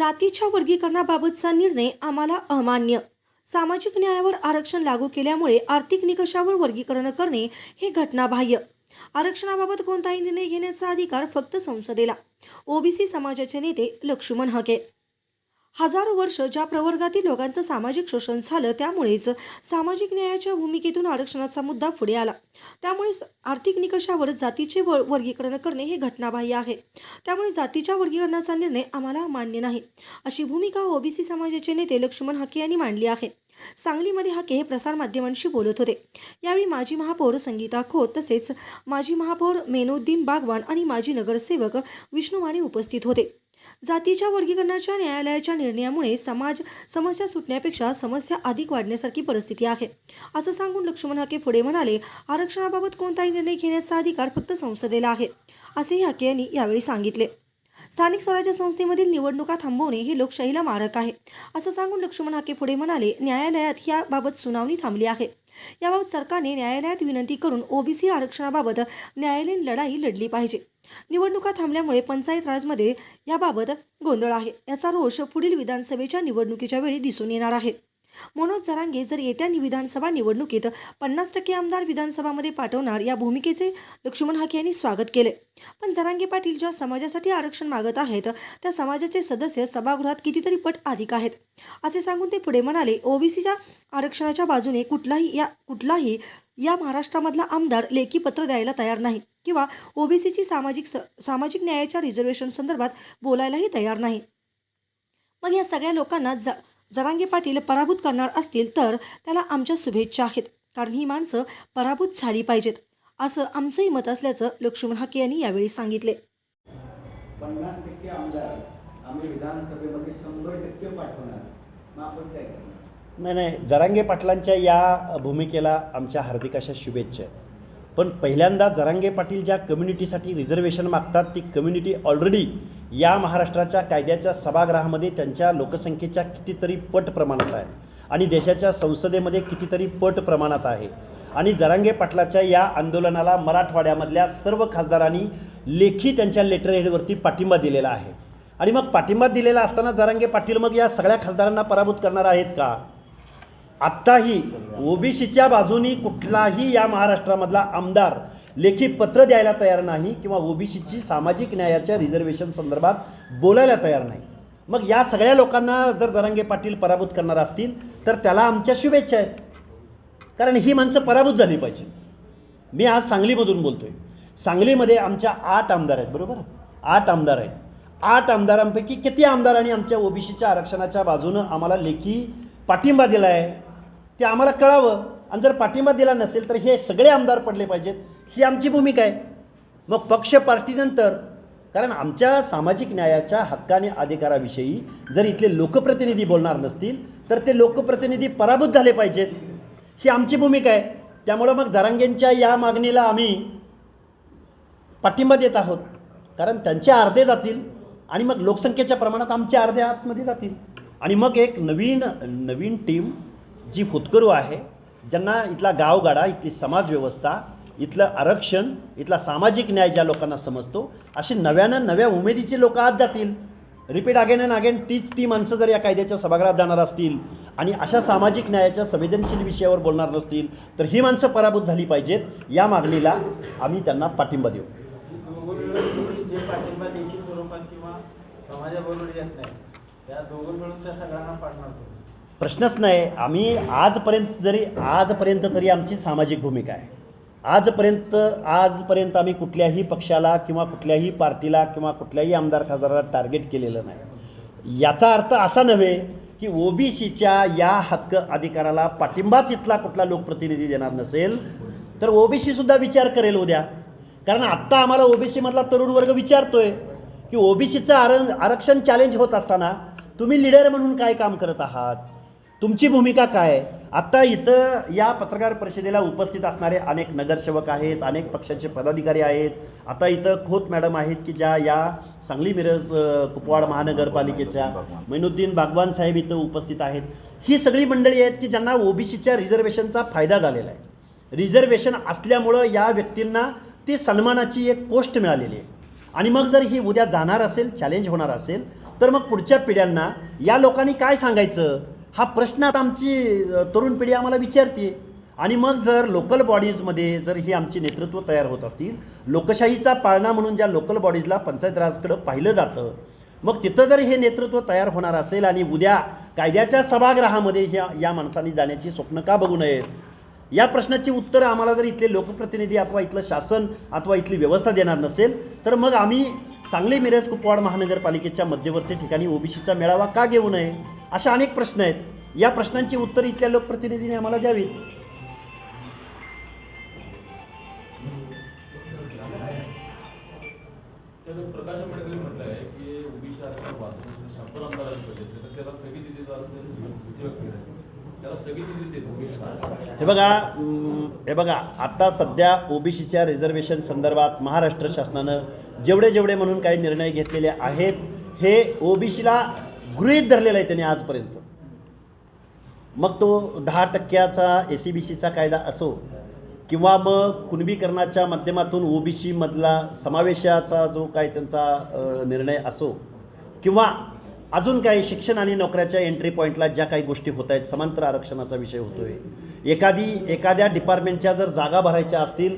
जातीच्या वर्गीकरणाबाबतचा निर्णय आम्हाला अमान्य. सामाजिक न्यायावर आरक्षण लागू केल्यामुळे आर्थिक निकषावर वर्गीकरण करणे हे घटनाबाह्य. आरक्षणाबाबत कोणताही निर्णय घेण्याचा अधिकार फक्त संसदेला. ओबीसी समाजाचे नेते लक्ष्मण हके. हजारो वर्ष ज्या प्रवर्गातील लोकांचं सामाजिक शोषण झालं त्यामुळेच सामाजिक न्यायाच्या भूमिकेतून आरक्षणाचा मुद्दा पुढे आला. त्यामुळे आर्थिक निकषावर जातीचे व वर्गीकरण करणे हे घटनाबाह्य आहे. त्यामुळे जातीच्या वर्गीकरणाचा निर्णय आम्हाला मान्य नाही. अशी भूमिका ओबीसी समाजाचे नेते लक्ष्मण हाके यांनी मांडली आहे. सांगलीमध्ये हाके हे प्रसारमाध्यमांशी बोलत होते. यावेळी माजी महापौर संगीता खोत तसेच माजी महापौर मेनुद्दीन बागवान आणि माजी नगरसेवक विष्णुवाणी उपस्थित होते. जातीच्या वर्गीकरणाच्या न्यायालयाच्या निर्णयामुळे समाज समस्या सुटण्यापेक्षा समस्या अधिक वाढण्यासारखी परिस्थिती आहे. असं सांगून लक्ष्मण हाके पुढे म्हणाले आरक्षणाबाबत कोणताही निर्णय घेण्याचा अधिकार फक्त संसदेला आहे असेही हाके यांनी यावेळी सांगितले. स्थानिक स्वराज्य संस्थेमधील निवडणुका थांबवणे हे लोकशाहीला मारक आहे. असं सांगून लक्ष्मण हाके पुढे म्हणाले न्यायालयात याबाबत सुनावणी थांबली आहे. याबाबत सरकारने न्यायालयात विनंती करून ओबीसी आरक्षणाबाबत न्यायालयीन लढाई लढली पाहिजे. निवडणुका थांबल्यामुळे पंचायत राजमध्ये याबाबत गोंधळ आहे. याचा रोष पुढील विधानसभेच्या निवडणुकीच्या वेळी दिसून येणार आहे. मनोज जरांगे जर येत्या विधानसभा निवडणुकीत पन्नास टक्के आमदार विधानसभामध्ये पाठवणार या भूमिकेचे लक्ष्मण हाके यांनी स्वागत केले. पण जरांगे पाटील ज्या समाजासाठी आरक्षण मागत आहेत त्या समाजाचे सदस्य सभागृहात कितीतरी पट अधिक आहेत. असे सांगून ते पुढे म्हणाले ओबीसीच्या आरक्षणाच्या बाजूने कुठलाही या कुठलाही या महाराष्ट्रामधला आमदार लेखी पत्र द्यायला तयार नाही किंवा ओबीसीची सामाजिक स सामाजिक न्यायाच्या रिझर्वेशन संदर्भात बोलायलाही तयार नाही. मग या सगळ्या लोकांना ज जरांगे पाटील पराभूत करणार असतील तर त्याला आमच्या शुभेच्छा आहेत. कारण ही माणसं पराभूत झाली पाहिजेत असं आमचंही मत असल्याचं लक्ष्मण हाके यांनी यावेळी सांगितले. पन्नास टक्के आमदार आम्ही विधानसभेमध्ये शंभर टक्के पाठवणार. मग आपण काय करणार? नाही नाही जरांगे पाटलांच्या या भूमिकेला आमच्या हार्दिक अशा शुभेच्छा आहेत. पण पहिल्यांदा जरांगे पाटील ज्या कम्युनिटीसाठी रिझर्वेशन मागतात ती कम्युनिटी ऑलरेडी या महाराष्ट्राच्या कायद्याच्या सभागृहामध्ये त्यांच्या लोकसंख्येच्या कितीतरी पट प्रमाणात आहे आणि देशाच्या संसदेमध्ये कितीतरी पट प्रमाणात आहे. आणि जरांगे पाटलाच्या या आंदोलनाला मराठवाड्यामधल्या सर्व खासदारांनी लेखी त्यांच्या लेटर हेडवरती पाठिंबा दिलेला आहे. आणि मग पाठिंबा दिलेला असताना जरांगे पाटील मग या सगळ्या खासदारांना पराभूत करणार आहेत का? आत्ताही ओबीसीच्या बाजूनी कुठलाही या महाराष्ट्रामधला आमदार लेखी पत्र द्यायला तयार नाही किंवा ओबीसीची सामाजिक न्यायाच्या रिझर्वेशन संदर्भात बोलायला तयार नाही. मग या सगळ्या लोकांना जर जरांगे पाटील पराभूत करणार असतील तर त्याला आमच्या शुभेच्छा आहेत. कारण ही माणसं पराभूत झाली पाहिजे. मी आज सांगलीमधून बोलतो आहे सांगलीमध्ये आमच्या आठ आमदार आहेत बरोबर? आठ आमदार आहेत. आठ आमदारांपैकी किती आमदारांनी आमच्या ओबीसीच्या आरक्षणाच्या बाजूनं आम्हाला लेखी पाठिंबा दिला आहे ते आम्हाला कळावं. आणि जर पाठिंबा दिला नसेल तर हे सगळे आमदार पडले पाहिजेत. ही आमची भूमिका आहे. मग पक्ष पार्टीनंतर कारण आमच्या सामाजिक न्यायाच्या हक्काने अधिकाराविषयी जर इथले लोकप्रतिनिधी बोलणार नसतील तर ते लोकप्रतिनिधी पराभूत झाले पाहिजेत. ही आमची भूमिका आहे. त्यामुळं मग जरांगेंच्या या मागणीला आम्ही पाठिंबा देत आहोत. कारण त्यांचे अर्धे जातील आणि मग लोकसंख्येच्या प्रमाणात आमचे अर्धे आतमध्ये जातील. आणि मग एक नवीन नवीन टीम जी फुतकरू आहे ज्यांना इथला गावगाडा इथली समाजव्यवस्था इथलं आरक्षण इथला सामाजिक न्याय ज्या लोकांना समजतो अशी नव्यानं नव्या उमेदीचे लोक आज जातील. रिपीट अगेन अँड अगेन तीच ती माणसं जर या कायद्याच्या सभागृहात जाणार असतील आणि अशा सामाजिक न्यायाच्या संवेदनशील विषयावर बोलणार नसतील तर ही माणसं पराभूत झाली पाहिजेत या मागणीला आम्ही त्यांना पाठिंबा देऊ. स्वरूपात किंवा समाजाबरोबर येत नाही त्या दोघं मिळून त्या सगळ्यांना पाठणार प्रश्नच नाही. आम्ही आजपर्यंत जरी आजपर्यंत तरी आमची सामाजिक भूमिका आहे. आजपर्यंत आजपर्यंत आम्ही कुठल्याही पक्षाला किंवा कुठल्याही पार्टीला किंवा कुठल्याही आमदार खासदाराला टार्गेट केलेलं नाही. याचा अर्थ असा नव्हे की ओबीसीच्या या हक्क अधिकाराला पाठिंबाच इथला कुठला लोकप्रतिनिधी देणार नसेल तर ओबीसीसुद्धा विचार करेल उद्या. कारण आत्ता आम्हाला ओबीसीमधला तरुण वर्ग विचारतोय की ओबीसीचं आर आरक्षण चॅलेंज होत असताना तुम्ही लिडर म्हणून काय काम करत आहात? तुमची भूमिका काय? आहे आत्ता इथं या पत्रकार परिषदेला उपस्थित असणारे अनेक नगरसेवक आहेत अनेक पक्षाचे पदाधिकारी आहेत. आता इथं खोत मॅडम आहेत की ज्या या सांगली मिरज कुपवाड महानगरपालिकेच्या. मैनुद्दीन बागवान साहेब इथं उपस्थित आहेत. ही सगळी मंडळी आहेत की ज्यांना ओबीसीच्या रिझर्वेशनचा फायदा झालेला आहे. रिझर्वेशन असल्यामुळं या व्यक्तींना ती सन्मानाची एक पोस्ट मिळालेली आहे. आणि मग जर ही उद्या जाणार असेल चॅलेंज होणार असेल तर मग पुढच्या पिढ्यांना या लोकांनी काय सांगायचं? हा प्रश्न आता आमची तरुण पिढी आम्हाला विचारते. आणि मग जर लोकल बॉडीजमध्ये जर ही आमची नेतृत्व तयार होत असतील लोकशाहीचा पाळणा म्हणून ज्या लोकल बॉडीजला पंचायत राजकडं पाहिलं जातं मग तिथं जर हे नेतृत्व तयार होणार असेल आणि उद्या कायद्याच्या सभागृहामध्ये ह्या या माणसांनी जाण्याची स्वप्न का बघू नयेत? या प्रश्नाची उत्तरं आम्हाला जर इथले लोकप्रतिनिधी अथवा इथलं शासन अथवा इथली व्यवस्था देणार नसेल तर मग आम्ही सांगली मिरज कुपवाड महानगरपालिकेच्या मध्यवर्ती ठिकाणी ओबीसीचा मेळावा का घेऊ नये? अशा अनेक प्रश्न आहेत. या प्रश्नांची उत्तर इथल्या लोकप्रतिनिधीने आम्हाला द्यावीत. की हे बघा हे बघा आता सध्या ओबीसीच्या रिझर्वेशन संदर्भात महाराष्ट्र शासनानं जेवढे जेवढे म्हणून काही निर्णय घेतलेले आहेत हे ओबीसीला गृहीत धरलेलं आहे त्यांनी आजपर्यंत. मग तो दहा टक्क्याचा ए सी बी सीचा कायदा असो किंवा मग कुणबीकरणाच्या माध्यमातून ओबीसीमधला समावेशाचा जो काय त्यांचा निर्णय असो किंवा अजून काही शिक्षण आणि नोकऱ्याच्या एंट्री पॉईंटला ज्या काही गोष्टी होत आहेत समांतर आरक्षणाचा विषय होतो आहे एखादी एखाद्या डिपार्टमेंटच्या जर जागा भरायच्या असतील